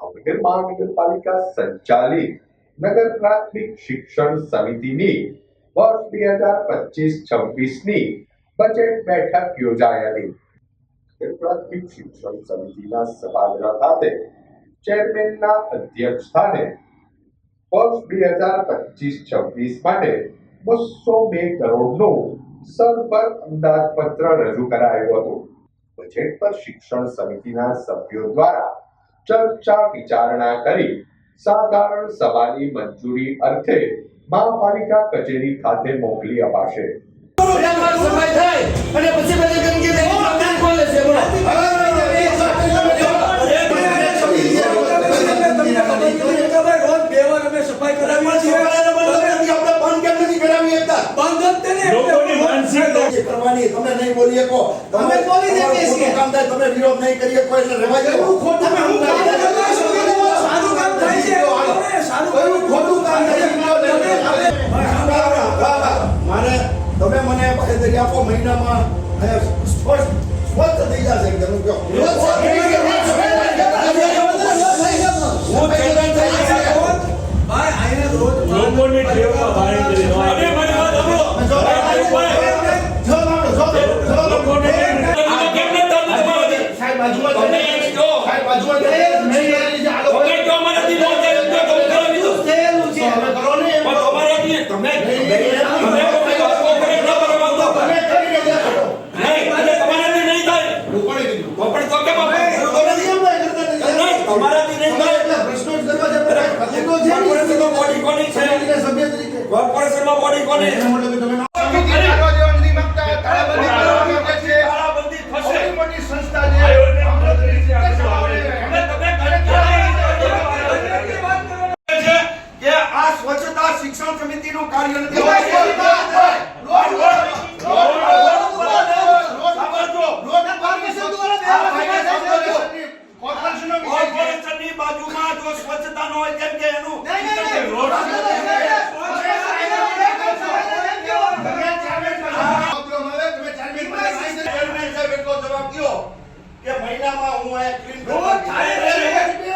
ભાવનગર મહાનગરપાલિકા સંચાલિત નગર પ્રાથમિક શિક્ષણ સમિતિની વર્ષ બે હજાર પચીસ છવ્વીસની બજેટ બેઠક યોજાયેલી. પ્રાથમિક શિક્ષણ સમિતિના સભાગૃહ ખાતે ચેરમેનના અધ્યક્ષ સ્થાને વર્ષ બે હજાર પચીસ છવ્વીસ માટે બસો બે કરોડનું સરભર અંદાજપત્ર રજૂ કરાયું હતું. બજેટ પર શિક્ષણ સમિતિના સભ્યો દ્વારા ચર્ચા વિચારણા કરી સાધારણ સભાની મંજૂરી અર્થે મહાપાલિકા કચેરી ખાતે મોકલી અપાશે સફાઈ અને પછી બધી ગંદકી છે બોલો? સફાઈનો બંધ નથી, આપણે બંધ કેમ નથી કરાવી શકતા? લોકોની માનસિકતા જે તમે નહીં બોલી શકો તમે બોલી શકીએ છીએ. કામ થાય તમે વિરોધ નહીં કરી શકો એટલે રહેવા દો. એવું ખોટું કામ. સારું કામ થાય છે. સારું કામ ખોટું કામ થાય. મારે તમે મને બાંહેધરી આપો મહિનામાં સ્પષ્ટ સ્વચ્છ થઈ જશે એકદમ કહો. નથી. નહીં, તમારાથી નહીં થાય. એટલા પ્રશ્નો જ કરવા તો છે. કોર્પોરેશનમાં બોડી કોની છે? સભ્ય તરીકે. કોર્પોરેશનમાં બોડી કોની? એના માટે તમે સમિતિને કરવા દેવા નથી માંગતા. તાળાબંધી કરવા માંગે છે. તાળાબંધી થશે આવડી મોટી સંસ્થા છે. આયોજન મંત્રી છે, આ તમે તમે છે કે આ સ્વચ્છતા શિક્ષણ સમિતિનું કાર્ય નથી કોર્પોરેશનની બાજુમાં જો સ્વચ્છતા ન હોય કેમ કે એનું કે મહિનામાં હું અહીંયા ક્લીન કરવા થાય